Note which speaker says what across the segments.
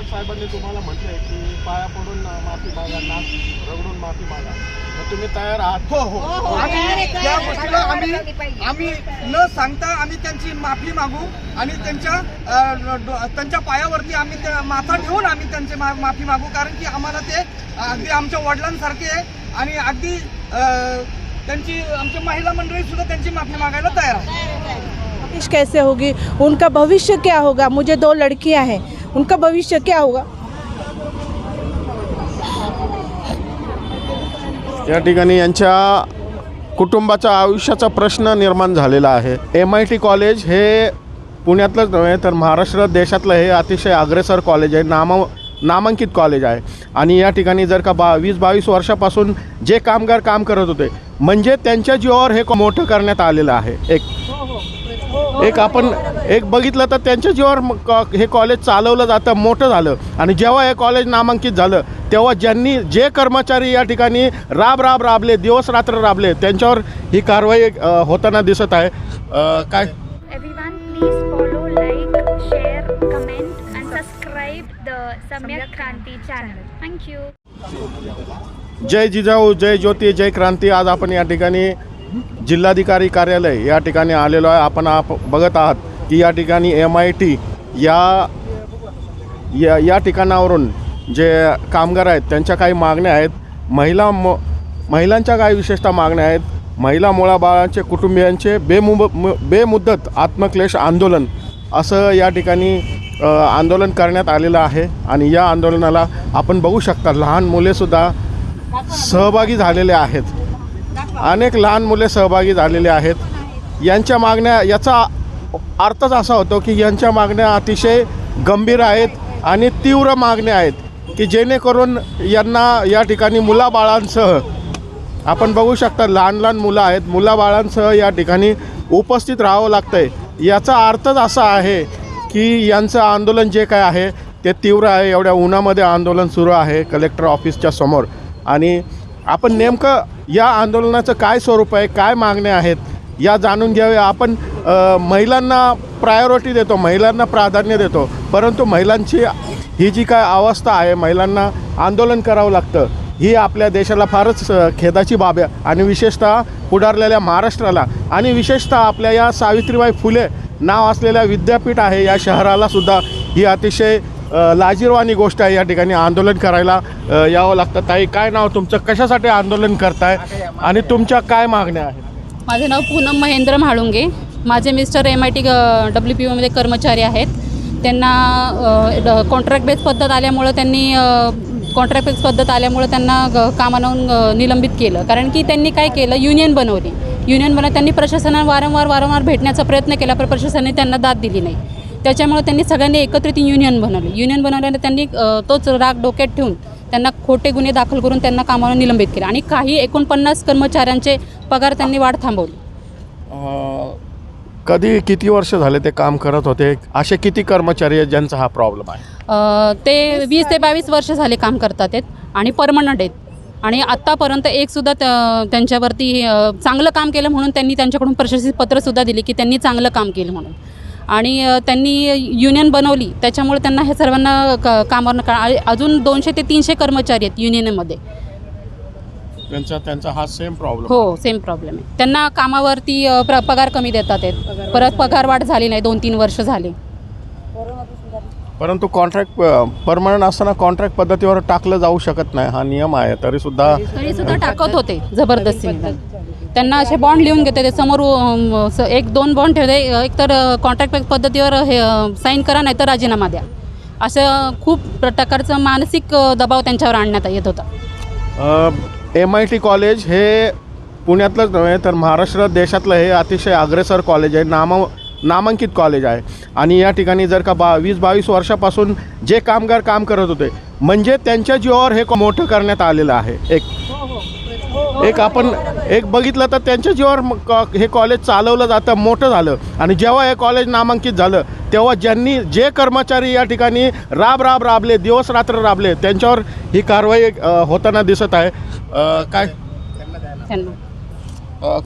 Speaker 1: थोरात साहेबांनी तुम्हाला म्हटलंय की पाया पडून माफी मागा नाक रगडून माफी मागा. तर तुम्ही तयार आहात.
Speaker 2: हो हो. आम्ही या गोष्टीला आम्ही आम्ही न सांगता आम्ही त्यांची माफी मागू आणि त्यांच्या अ, डो- त्यांच्या पायावरती आम्ही त्या- माथा ठेवून आम्ही त्यांचे मा- माफी मागू. कारण की आम्हाला ते अगदी आमच्या वडिलांसारखे आहे आणि अगदी अ, त्यांची आमच्या महिला मंडळी सुद्धा त्यांची माफी मागायला तयार आहे
Speaker 3: कैसे होगी? उनका भविष्य क्या होगा? मुझे दो लड़कियां हैं। उनका भविष्य क्या होगा?
Speaker 1: या ठिकाणी यांच्या कुटुंबाच्या आयुष्याचा प्रश्न निर्माण झालेला आहे. एम आय टी कॉलेज हे पुण्यातलंच नव्हे तर महाराष्ट्र देशातलं हे अतिशय अग्रेसर कॉलेज आहे नाम नामांकित कॉलेज आहे. आणि या ठिकाणी जर का बा वीस बावीस वर्षापासून जे कामगार काम करत होते म्हणजे त्यांच्या जीवावर हे मोठं करण्यात आलेलं आहे. एक एक आपण एक बघितलं तर त्यांच्या जीवावर हे कॉलेज चालवलं जातं मोठं झालं. आणि जेव्हा हे कॉलेज नामांकित झालं तेव्हा ज्यांनी जे कर्मचारी या ठिकाणी राब राब राबले दिवस रात्र राबले त्यांच्यावर ही कारवाई होताना दिसत आहे. काय. जय जिजाऊ जय ज्योती जय क्रांती. आज आपण या ठिकाणी जिल्हाधिकारी कार्यालय या ठिकाणी आलेलो आहे. आपण आप बघत आहात की या ठिकाणी एम आय टी या या या ठिकाणावरून जे कामगार आहेत त्यांच्या काही मागण्या आहेत. महिला म महिलांच्या काही विशेषतः मागण्या आहेत. महिला मुळाबाळांचे कुटुंबियांचे बेमुब बेमुदत आत्मक्लेश आंदोलन असं या ठिकाणी आंदोलन करण्यात आलेलं आहे. आणि या आंदोलनाला आपण बघू शकता लहान मुलेसुद्धा सहभागी झालेले आहेत. अनेक लहान मुले सहभागी झालेले आहेत. यांच्या मागण्या याचा अर्थच असा होतो की यांच्या मागण्या अतिशय गंभीर आहेत आणि तीव्र मागण्या आहेत की जेणेकरून यांना या ठिकाणी मुलाबाळांसह आपण बघू शकता लहान लहान मुलं आहेत. मुलाबाळांसह या ठिकाणी उपस्थित राहावं लागतं आहे याचा अर्थच असा आहे की यांचं आंदोलन जे काय आहे ते तीव्र आहे. एवढ्या उन्हामध्ये आंदोलन सुरू आहे कलेक्टर ऑफिसच्या समोर. आणि आपण नेमकं या आंदोलनाचं काय स्वरूप आहे काय मागण्या आहेत या जाणून घ्याव्या आपण महिलांना प्रायोरिटी देतो महिलांना प्राधान्य देतो परंतु महिलांची ही जी काय अवस्था आहे महिलांना आंदोलन करावं लागतं ही आपल्या देशाला फारच खेदाची बाब आहे. आणि विशेषतः पुढारलेल्या महाराष्ट्राला आणि विशेषतः आपल्या या सावित्रीबाई फुले नाव असलेल्या विद्यापीठ आहे या शहरालासुद्धा ही अतिशय लाजिरवाणी गोष्ट आहे या ठिकाणी. आंदोलन करायला यावं लागतं. ताई काय नाव तुमचं? कशासाठी आंदोलन करताय? आणि तुमच्या काय मागण्या आहेत?
Speaker 4: माझे नाव पूनम महेंद्र म्हाळुंगे. माझे mister M I T W P ओमध्ये कर्मचारी आहेत. त्यांना कॉन्ट्रॅक्ट बेस पद्धत आल्यामुळं त्यांनी कॉन्ट्रॅक्ट बेस पद्धत आल्यामुळं त्यांना ग निलंबित केलं. कारण की त्यांनी काय केलं? युनियन बनवली. युनियन बनवून त्यांनी प्रशासनाला वारंवार वारंवार भेटण्याचा प्रयत्न केला पण प्रशासनाने त्यांना दाद दिली नाही. त्याच्यामुळे त्यांनी सगळ्यांनी एकत्रित युनियन बनवली. युनियन बनवल्याने त्यांनी तोच राग डोक्यात ठेवून त्यांना खोटे गुन्हे दाखल करून त्यांना कामावर निलंबित केलं. आणि काही एकोणपन्नास कर्मचाऱ्यांचे पगार त्यांनी वाढ थांबवली.
Speaker 1: कधी किती वर्ष झाले ते काम करत होते? असे किती कर्मचारी आहेत ज्यांचा हा प्रॉब्लेम आहे?
Speaker 4: ते वीस ते बावीस वर्ष झाले काम करतात आहेत आणि परमनंट आहेत. आणि आत्तापर्यंत एकसुद्धा त्या त्यांच्यावरती चांगलं काम केलं म्हणून त्यांनी त्यांच्याकडून प्रशस्ती पत्रसुद्धा दिली की त्यांनी चांगलं काम केलं म्हणून. आणि त्यांनी युनियन बनवली. त्याच्यामुळे त्यांना हे सर्वांना क कामावर का अजून दोनशे ते तीनशे कर्मचारी आहेत युनियनमध्ये.
Speaker 1: त्यांचा त्यांचा हा सेम प्रॉब्लेम
Speaker 4: हो सेम प्रॉब्लेम आहे. त्यांना कामावरती प्र पगार कमी देतात आहेत. परत पगार वाढ झाली नाही दोन तीन वर्ष झाले.
Speaker 1: परंतु कॉन्ट्रॅक्ट परमनंट असताना कॉन्ट्रॅक्ट पद्धतीवर टाकलं जाऊ शकत नाही. हा नियम आहे तरी सुद्धा
Speaker 4: तरी सुद्धा टाकत होते जबरदस्तीने. त्यांना असे बॉन्ड लिहून घेते. ते समोर अम, एक दोन बॉन्ड ठेवते. एक तर कॉन्ट्रॅक्ट पद्धतीवर हे साईन करा नाही तर राजीनामा द्या. असं खूप प्रकारचं मानसिक दबाव त्यांच्यावर आणण्यात येत होता.
Speaker 1: एम आय टी कॉलेज हे पुण्यातलंच नव्हे तर महाराष्ट्र देशातलं हे अतिशय अग्रेसर कॉलेज आहे. नाम नामांकित कॉलेज आहे. आणि या ठिकाणी जर का बा वीस बावीस वर्षापासून जे कामगार काम करत होते म्हणजे त्यांच्या जीवावर हे मोठं करण्यात आलेलं आहे. एक एक आपण एक बघितलं तर त्यांच्या जीवावर हे कॉलेज चालवलं जातं मोठं झालं. आणि जेव्हा हे कॉलेज नामांकित झालं तेव्हा ज्यांनी जे कर्मचारी या ठिकाणी राब राब राबले दिवस रात्र राबले त्यांच्यावर ही कारवाई होताना दिसत आहे. काय?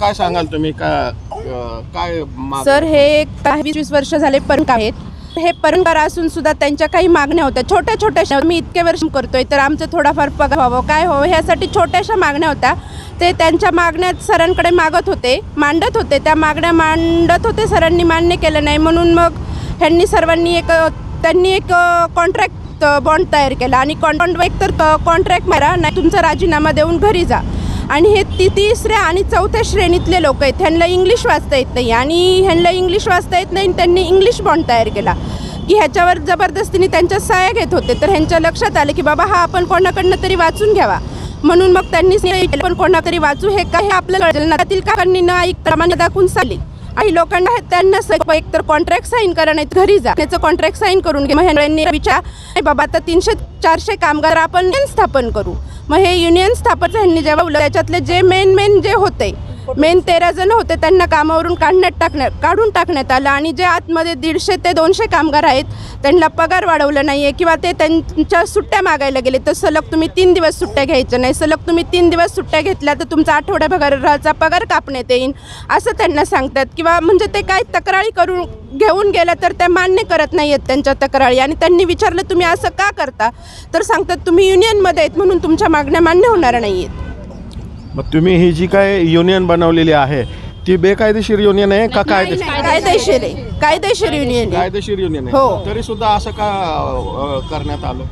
Speaker 1: काय सांगाल तुम्ही? काय काय
Speaker 3: सर हे एक वीस वीस वर्ष झाले पण आहेत. हे परंपरा असून सुद्धा त्यांच्या काही मागण्या होत्या. छोट्या छोट्याशा मी इतके वर्ष करतोय तर आमचं थोडाफार पगार व्हावं. काय व्हावं ह्यासाठी छोट्याशा मागण्या होत्या. ते त्यांच्या मागण्या सरांकडे मागत होते मांडत होते. त्या मागण्या मांडत होते सरांनी मान्य केलं नाही. म्हणून मग ह्यांनी सर्वांनी एक त्यांनी एक कॉन्ट्रॅक्ट बॉन्ड तयार केला. आणि कॉन्ट्रॅक्ट एक तर कॉन्ट्रॅक्ट मारा नाही तुमचा राजीनामा देऊन घरी जा. आणि हे ती तिसऱ्या आणि चौथ्या श्रेणीतले लोक आहेत. ह्यांना इंग्लिश वाचता येत नाही. आणि ह्यांना इंग्लिश वाचता येत नाही आणि त्यांनी इंग्लिश बॉन्ड तयार केला. की ह्याच्यावर जबरदस्तीने त्यांच्या सहाय्या घेत होते. तर ह्यांच्या लक्षात आलं की बाबा हा आपण कोणाकडनं तरी वाचून घ्यावा. म्हणून मग त्यांनी पण कोणातरी वाचू हे काय हे आपल्याला कळेल ना काकांनी न ऐक प्रमाणे दाखवून चालेल आणि लोकांना आहेत त्यांना स- एक तर कॉन्ट्रॅक्ट साईन करा नाही घरी जा. त्याचं कॉन्ट्रॅक्ट साईन करून घे. मग विचार "नाही बाबा आता तीनशे चारशे कामगार आपण स्थापन करू. मग हे युनियन स्थापन ह्यांनी जेव्हा त्याच्यातले जे मेन मेन जे होते मेन तेरा जण होते त्यांना कामावरून काढण्यात टाकण्यात काढून टाकण्यात आलं आणि जे आतमध्ये दीडशे ते दोनशे कामगार आहेत त्यांना पगार वाढवलं नाही आहे किंवा ते त्यांच्या सुट्ट्या मागायला गेले तर सलग तुम्ही तीन दिवस सुट्ट्या घ्यायच्या नाही सलग तुम्ही तीन दिवस सुट्ट्या घेतल्या तर तुमचा आठवड्या पगाराचा पगार कापण्यात येईल असं त्यांना सांगतात. किंवा म्हणजे ते काय तक्रारी करून घेऊन गेल्या तर त्या मान्य करत नाही आहेत त्यांच्या तक्रारी. आणि त्यांनी विचारलं तुम्ही असं का करता? तर सांगतात तुम्ही युनियनमध्ये आहेत म्हणून तुमच्या मागण्या मान्य होणार नाही आहेत
Speaker 1: मग तुम्ही ही जी काय युनियन बनवलेली आहे ती बेकायदेशीर युनियन आहे का कायदेशीर?
Speaker 3: कायदेशीर आहे. कायदेशीर युनियन आहे.
Speaker 1: कायदेशीर युनियन आहे.
Speaker 3: हो.
Speaker 1: तरी सुद्धा असं का अ, करण्यात आलं?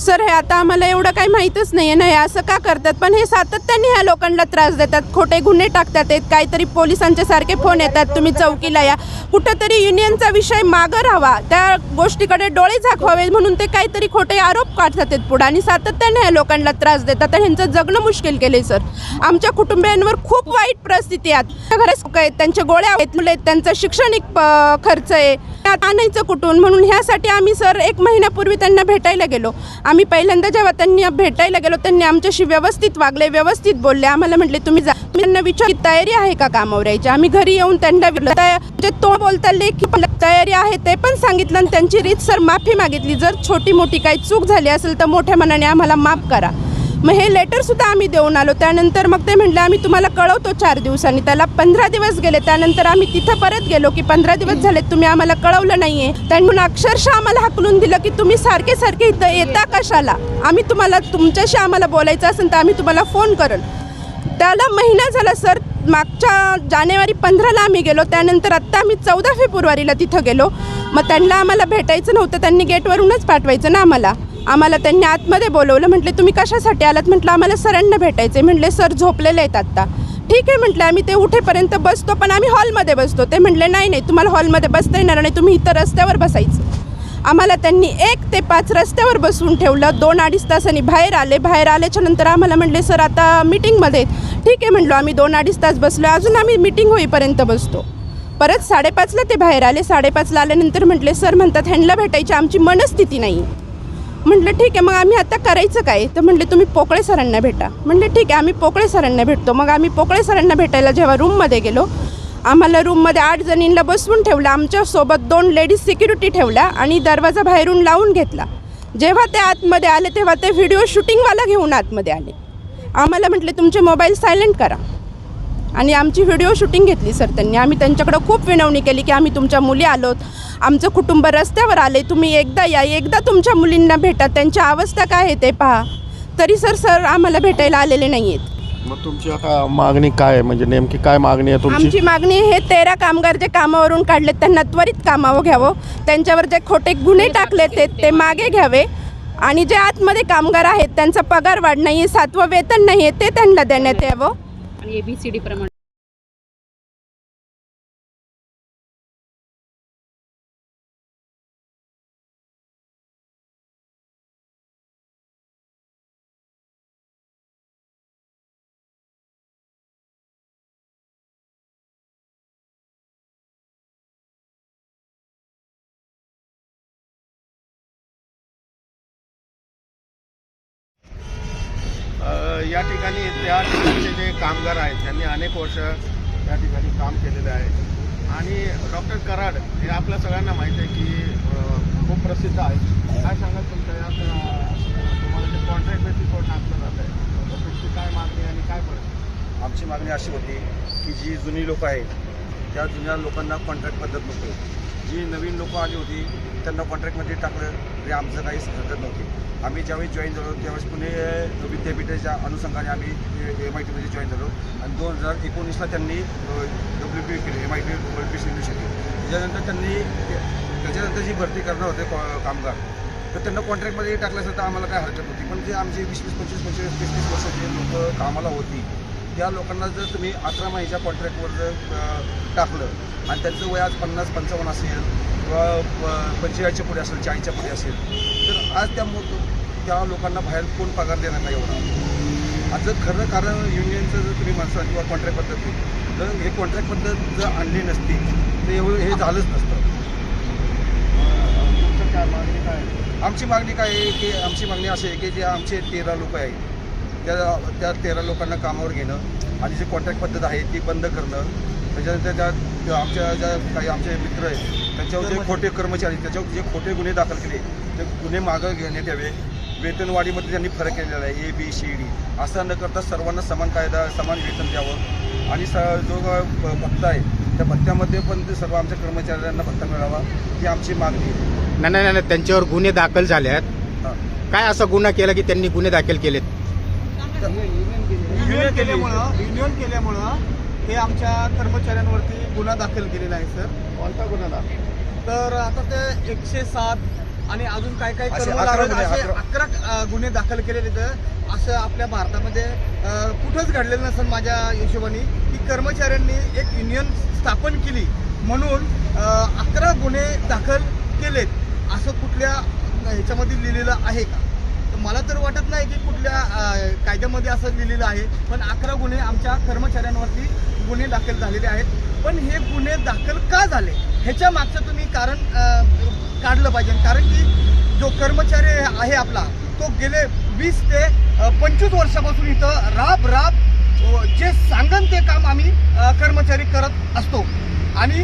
Speaker 3: सर हे आता आम्हाला एवढं काही माहीतच नाही आहे ना हे असं का करतात? पण हे सातत्याने ह्या लोकांना त्रास देतात. खोटे गुन्हे टाकतात. आहेत काहीतरी पोलिसांचे सारखे फोन येतात. तुम्ही चौकीला या. कुठंतरी युनियनचा विषय मागं राहावा. त्या गोष्टीकडे डोळे झाकवावे म्हणून ते काहीतरी खोटे आरोप काढतात आहेत पुढं. आणि सातत्याने ह्या लोकांना त्रास देतात. आणि ह्यांचं जगणं मुश्किल केलं सर. आमच्या कुटुंबियांवर खूप वाईट परिस्थिती आहेत आता आहेत. त्यांच्या गोळ्या आहेत. मुलं आहेत. त्यांचं शैक्षणिक खर्च आहे. त्यात आणायचं कुठून? म्हणून ह्यासाठी आम्ही सर एक महिन्यापूर्वी त्यांना भेटायला गेलो. आम्ही पहिल्यांदा जेव्हा त्यांनी भेटायला गेलो त्यांनी आमच्याशी व्यवस्थित वागले व्यवस्थित बोलले. आम्हाला म्हटले तुम्ही जा. तुम्ही त्यांना विचार तयारी आहे का कामावर यायची? आम्ही घरी येऊन त्यांना तया- म्हणजे तो बोलता लेखी पण तयारी आहे ते पण सांगितलं आणि त्यांची रीत सर माफी मागितली. जर छोटी मोठी काही चूक झाली असेल तर मोठ्या मनाने आम्हाला माफ करा. मग हे लेटरसुद्धा आम्ही देऊन आलो. त्यानंतर मग ते म्हणलं आम्ही तुम्हाला कळवतो चार दिवसांनी. त्याला पंधरा दिवस गेले. त्यानंतर आम्ही तिथं परत गेलो की पंधरा दिवस झाले तुम्ही आम्हाला कळवलं नाहीये. त्यांनी अक्षरशः आम्हाला हाकलून दिलं की तुम्ही सारखे सारखे इथं येता कशाला? आम्ही तुम्हाला तुमच्याशी आम्हाला बोलायचं असेल तर आम्ही तुम्हाला फोन करल त्याला महिना झाला सर मागच्या जानेवारी पंधराला आम्ही गेलो. त्यानंतर आत्ता आम्ही चौदा फेब्रुवारीला तिथं गेलो. मग त्यांना आम्हाला भेटायचं नव्हतं. त्यांनी गेटवरूनच पाठवायचं ना आम्हाला. आम्हाला त्यांनी आतमध्ये बोलवलं. म्हटले तुम्ही कशासाठी आलात? म्हटलं आम्हाला सरांना भेटायचे म्हटले सर झोपलेले आहेत आत्ता. ठीक आहे म्हटलं आम्ही ते उठेपर्यंत बसतो पण आम्ही हॉलमध्ये बसतो. ते म्हटले नाही नाही तुम्हाला हॉलमध्ये बसता येणार नाही तुम्ही इथं रस्त्यावर बसायचं. आम्हाला त्यांनी एक ते पाच रस्त्यावर बसवून ठेवलं. दोन अडीच तासांनी बाहेर आले. बाहेर आल्याच्यानंतर आम्हाला म्हटले सर आता मीटिंगमध्ये ठीक आहे म्हटलो आम्ही दोन अडीच तास बसलो अजून आम्ही मिटिंग होईपर्यंत बसतो. परत साडेपाचला ते बाहेर आले. साडेपाचला आल्यानंतर म्हटले सर म्हणतात ह्यांना भेटायची आमची मनस्थिती नाही. म्हटलं ठीक आहे मग आम्ही आता करायचं काय? तर म्हटले तुम्ही पोकळे सरांना भेटा. म्हटले ठीक आहे आम्ही पोकळे सरांना भेटतो. मग आम्ही पोकळे सरांना भेटायला जेव्हा रूममध्ये गेलो आम्हाला रूममध्ये आठ जणींना बसवून ठेवलं आमच्यासोबत दोन लेडीज सिक्युरिटी ठेवल्या आणि दरवाजा बाहेरून लावून घेतला. जेव्हा ते आतमध्ये आले तेव्हा ते व्हिडिओ शूटिंगवाला घेऊन आतमध्ये आले. आम्हाला म्हटले तुमचे मोबाईल सायलेंट करा. आणि आमची व्हिडिओ शूटिंग घेतली सर त्यांनी. आम्ही त्यांच्याकडं खूप विनवणी केली की आम्ही तुमच्या मुली आलोत. आमचं कुटुंब रस्त्यावर आले तुम्ही एकदा या एकदा तुमच्या मुलींना भेटा. त्यांची अवस्था काय आहे ते पहा. तरी सर सर आम्हाला भेटायला आलेले नाही आहेत
Speaker 1: मग तुमची आता मागणी काय आहे? म्हणजे नेमकी काय मागणी आहे तुमची?
Speaker 3: आमची मागणी हे तेरा कामगार जे कामावरून काढले त्यांना त्वरित कामावर घ्यावं. त्यांच्यावर जे खोटे गुन्हे टाकले ते ते मागे घ्यावे. आणि जे आतमध्ये कामगार आहेत त्यांचा पगार वाढ नाही आहे सातवं वेतन नाही आहे ते त्यांना देण्यात यावं.
Speaker 4: आणि ए बी सी डी प्रमाणे.
Speaker 1: या ठिकाणी त्या ठिकाणचे जे कामगार आहेत त्यांनी अनेक वर्ष या ठिकाणी काम केलेलं आहे. आणि डॉक्टर कराड हे आपल्या सगळ्यांना माहीत आहे की खूप प्रसिद्ध आहे काय सांगाल तुमच्या या तुम्हाला ते कॉन्ट्रॅक्ट बेसिसवर टाकलं जात आहे तुमची काय मागणी आणि काय परिस्थिती
Speaker 5: आमची मागणी अशी होती की जी जुनी लोक आहेत त्या जुन्या लोकांना कॉन्ट्रॅक्ट पद्धत नको जी नवीन लोकं आली होती त्यांना कॉन्ट्रॅक्टमध्ये टाकलं. तरी आमचं काही हरकत नव्हती. आम्ही ज्यावेळी जॉईन झालो त्यावेळेस पुणे विद्यापीठाच्या अनुषंगाने आम्ही एम आय टीमध्ये जॉईन झालो. आणि दोन हजार एकोणीसला त्यांनी डब्ल्यू पी केली M I T multi university त्याच्यानंतर त्यांनी त्याच्यानंतर जी भरती करणार होते कामगार तर त्यांना कॉन्ट्रॅक्टमध्ये टाकलं तर आम्हाला काय हरकत नव्हती. पण जे आमचे वीस वीस पंचवीस पंचवीस तीस तीस वर्षाचे लोक कामाला होती त्या लोकांना जर तुम्ही अकरा महिन्याच्या कॉन्ट्रॅक्टवर जर टाकलं आणि त्यांचं वय आज पन्नास पंचावन्न असेल पंचेचाळीसच्या पुढे असेल चाळीसच्या पुढे असेल तर आज त्या मो त्या लोकांना बाहेर कोण पगार देणार नाही एवढा. आज जर खरं कारण युनियनचं जर तुम्ही म्हणसाल किंवा कॉन्ट्रॅक्ट पद्धती जर हे कॉन्ट्रॅक्ट पद्धत जर आणली नसती तर एवढं हे झालंच नसतं.
Speaker 1: काय मागणी काय
Speaker 5: आमची मागणी काय आहे की आमची मागणी अशी आहे की जे आमचे तेरा लोक आहेत त्या त्या तेरा लोकांना कामावर घेणं आणि जी कॉन्ट्रॅक्ट पद्धत आहे ती बंद करणं त्याच्यानंतर त्या आमच्या ज्या काही आमचे मित्र आहेत त्यांच्यावर जे खोटे कर्मचारी त्याच्यावर जे खोटे गुन्हे दाखल केले ते गुन्हे मागं घेण्यात यावे. वेतनवाढीमध्ये त्यांनी फरक केलेला आहे ए बी सी डी असं न करता सर्वांना समान कायदा समान वेतन द्यावं. आणि स जो भ- भत्ता आहे त्या भत्त्यामध्ये पण ते सर्व आमच्या कर्मचाऱ्यांना भत्ता मिळावा ही आमची मागणी आहे.
Speaker 6: नाही नाही नाही त्यांच्यावर गुन्हे दाखल झाले आहेत. काय असा गुन्हा केला की त्यांनी गुन्हे दाखल केलेत?
Speaker 2: युनियन केल्यामुळं युनियन केल्यामुळं हे आमच्या कर्मचाऱ्यांवरती गुन्हा दाखल केलेला आहे सर
Speaker 1: कोणता गुन्हा दाखल?
Speaker 2: तर आता ते एकशे सात आणि अजून काय काय
Speaker 5: असे
Speaker 2: कलम
Speaker 5: अकरा गुन्हे,
Speaker 2: असे
Speaker 5: अकरा.
Speaker 2: अकरा अ, गुन्हे दाखल केलेले आहेत असं आपल्या भारतामध्ये अ, कुठंच घडलेलं नसेल माझ्या हिशोबाने की कर्मचाऱ्यांनी एक युनियन स्थापन केली म्हणून अ, अकरा गुन्हे दाखल केलेत असं कुठल्या ह्याच्यामध्ये लिहिलेलं आहे का तर मला तर वाटत नाही की कुठल्या कायद्यामध्ये असं लिहिलेलं आहे पण अकरा गुन्हे आमच्या कर्मचाऱ्यांवरती गुन्हे दाखल झालेले आहेत. पण हे गुन्हे दाखल का झाले? ह्याच्या मागचं तुम्ही कारण काढलं पाहिजे. कारण की जो कर्मचारी आहे आपला तो गेले वीस ते पंचवीस वर्षापासून इथं राब राब जे सांगन ते काम आम्ही कर्मचारी करत असतो. आणि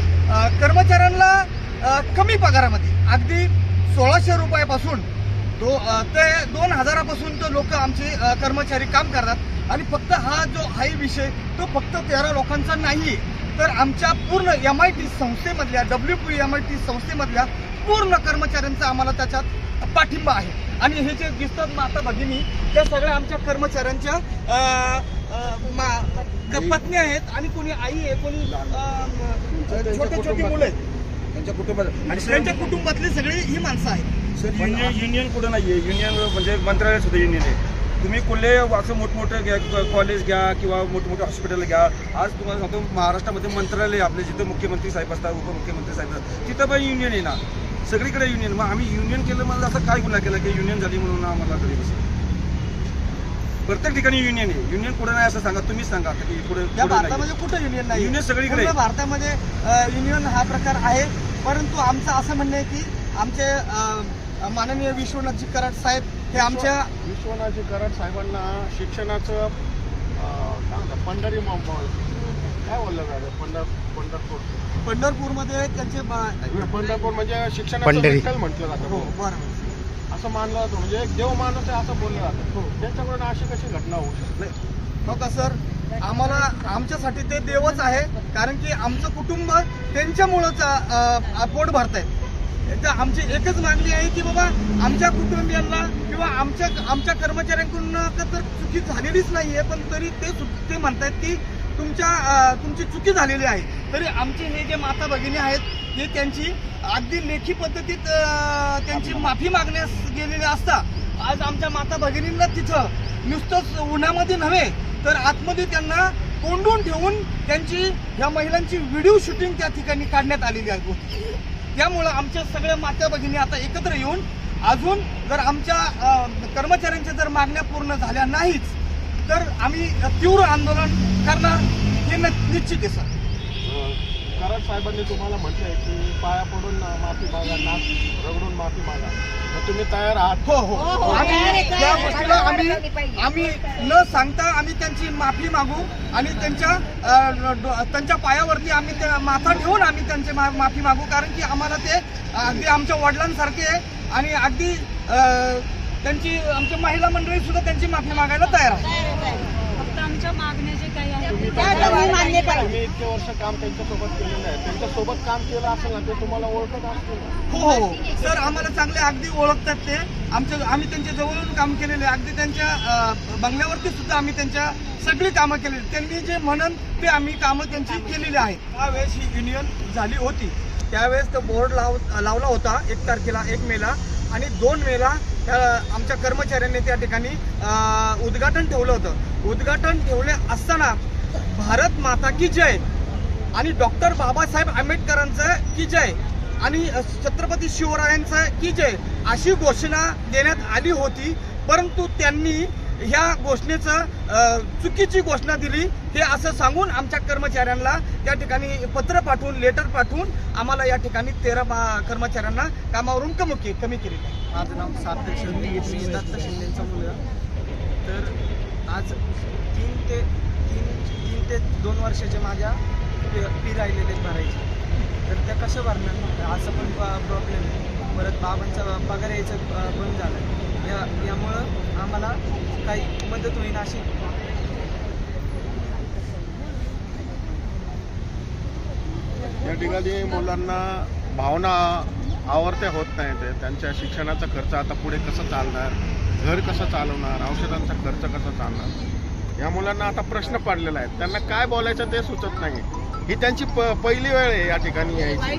Speaker 2: कर्मचाऱ्यांना कमी पगारामध्ये अगदी सोळाशे रुपयापासून दो ते दोन हजारापासून तो लोक आमचे कर्मचारी काम करतात. आणि फक्त हा जो आहे विषय तो फक्त तेरा लोकांचा नाही. तर आमच्या पूर्ण M I T संस्थेमधल्या W P M I T संस्थेमधल्या पूर्ण कर्मचाऱ्यांचा आम्हाला त्याच्यात पाठिंबा आहे. आणि हे जे दिसतात माता भगिनी त्या सगळ्या आमच्या कर्मचाऱ्यांच्या पत्नी आहेत आणि कोणी आई आहे कोणी छोटे छोटे मुलं आहेत.
Speaker 5: त्यांच्या कुटुंबात आणि
Speaker 2: त्यांच्या कुटुंबातली सगळी ही माणसं आहेत.
Speaker 5: सर युनियन युनियन कुठं नाही आहे युनियन म्हणजे मंत्रालय सुद्धा युनियन आहे. तुम्ही कुठले असं मोठमोठं घ्या कॉलेज घ्या किंवा मोठमोठे हॉस्पिटल घ्या. आज तुम्हाला सांगतो महाराष्ट्रामध्ये मंत्रालय आपले जिथं मुख्यमंत्री साहेब असतात उपमुख्यमंत्री साहेब असतात तिथं पण युनियन आहे ना. सगळीकडे युनियन मग आम्ही युनियन केलं म्हणजे असं काय गुन्हा केला की युनियन झाली म्हणून आम्हाला तरी बसेल प्रत्येक ठिकाणी युनियन आहे. युनियन कुठं नाही असं सांगा तुम्हीच सांगा की पुढे
Speaker 2: भारतामध्ये कुठं युनियन नाही
Speaker 5: युनियन सगळीकडे.
Speaker 2: भारतामध्ये युनियन हा प्रकार आहे. परंतु आमचं असं म्हणणं आहे की आमचे माननीय विश्वनाथजी कराड साहेब हे आमच्या
Speaker 1: विश्वनाथजी कराड साहेबांना शिक्षणाचं अं, काय म्हणतात पंढरी काय बोललं जातं पंढर पंढरपूर.
Speaker 2: पंढरपूरमध्ये त्यांचे
Speaker 1: पंढरपूर म्हणजे शिक्षणाचं. विठ्ठल म्हटलं
Speaker 2: हो
Speaker 1: जातं
Speaker 2: बरं
Speaker 1: असं मानलं जातं. म्हणजे एक देव माणूस आहे असं बोललं जातं. त्यांच्याकडून अशी कशी घटना होऊ शकते?
Speaker 2: हो का सर? आम्हाला आमच्यासाठी ते देवच आहे कारण की आमचं कुटुंब त्यांच्यामुळंच पोट भरत आहे तर आमची एकच मागणी आहे की बाबा आमच्या कुटुंबियांना किंवा आमच्या आमच्या कर्मचाऱ्यांकडून तर चुकी झालेलीच नाही आहे पण तरी ते ते म्हणतात की तुमच्या तुमची चुकी झालेली आहे. तरी आमचे हे जे माता भगिनी आहेत हे त्यांची अगदी लेखी पद्धतीत त्यांची माफी मागण्यास गेलेले असता आज आमच्या माता भगिनींना तिथं नुसतंच उन्हामध्ये नव्हे तर आतमध्ये त्यांना कोंडून ठेवून त्यांची या महिलांची व्हिडिओ शूटिंग त्या ठिकाणी काढण्यात आलेली आहे. त्यामुळं आमच्या सगळ्या माता भगिनी आता एकत्र येऊन अजून जर आमच्या कर्मचाऱ्यांच्या जर मागण्या पूर्ण झाल्या नाहीच तर आम्ही तीव्र आंदोलन करणार हे न- निश्चित आहे सर.
Speaker 1: कराड साहेबांनी तुम्हाला म्हटलंय की पाया पडून माफी मागा नाक रगडून माफी मागा. तर तुम्ही तयार आहात.
Speaker 2: हो हो. आम्ही त्या गोष्टीला आम्ही आम्ही न सांगता आम्ही त्यांची माफी मागू आणि त्यांच्या अ, डो- त्यांच्या पायावरती आम्ही त्या माथा ठेवून आम्ही त्यांची मा- माफी मागू. कारण की आम्हाला ते अगदी आमच्या वडिलांसारखे आहे आणि अगदी अ, त्यांची आमची महिला मंडळी सुद्धा त्यांची माफी मागायला तयार आहे
Speaker 7: आमच्या मागण्या जे काही आहेत
Speaker 1: तुम्ही इतके वर्ष काम त्यांच्यासोबत केलेलं आहे. त्यांच्यासोबत काम केलं असेल ना ते तुम्हाला ओळखत असतील?
Speaker 2: हो हो. सर आम्हाला चांगले अगदी ओळखतात ते. आमच्या आम्ही त्यांच्या जवळून काम केलेले आहे. अगदी त्यांच्या बंगल्यावरती सुद्धा आम्ही त्यांच्या सगळी कामं केलेली. त्यांनी जे म्हणन ते आम्ही कामं त्यांची केलेली आहेत त्यावेळेस ही युनियन झाली होती. त्यावेळेस तो बोर्ड लाव लावला होता एक तारखेला एक मेला. आणि दोन मेला त्या आमच्या कर्मचाऱ्यांनी त्या ठिकाणी उद्घाटन ठेवलं होतं. उद्घाटन ठेवले असताना भारत माता की जय आणि डॉक्टर बाबासाहेब आंबेडकरांचं की जय आणि छत्रपती शिवरायांचं की जय अशी घोषणा देण्यात आली होती. परंतु त्यांनी ह्या घोषणेचं चुकीची घोषणा दिली. हे असं सांगून आमच्या कर्मचाऱ्यांना त्या ठिकाणी पत्र पाठवून लेटर पाठवून आम्हाला या ठिकाणी तेरा कर्मचाऱ्यांना कामावरून कमी कमी केली
Speaker 8: माझं नाव सार्थक शिंदे मी दत्त शिंदेचा मुलगा. तर आज तीन ते तीन तीन ते दोन वर्षाचे माझ्या फी राहिलेले भरायचे. तर त्या कसं भरणार? असं पण प्रॉब्लेम आहे. परत बाबांचा पगार यायचं बंद झालं या यामुळं आम्हाला काही मदत होईल अशी.
Speaker 1: या ठिकाणी मुलांना भावना आवर्त्या होत नाही ते. त्यांच्या शिक्षणाचा खर्च आता पुढे कसं चालणार? घर कसं चालवणार? औषधांचा खर्च कसा चालणार? या मुलांना आता प्रश्न पडलेला आहे त्यांना काय बोलायचं ते सुचत नाही. ही त्यांची प पहिली वेळ आहे या ठिकाणी यायची.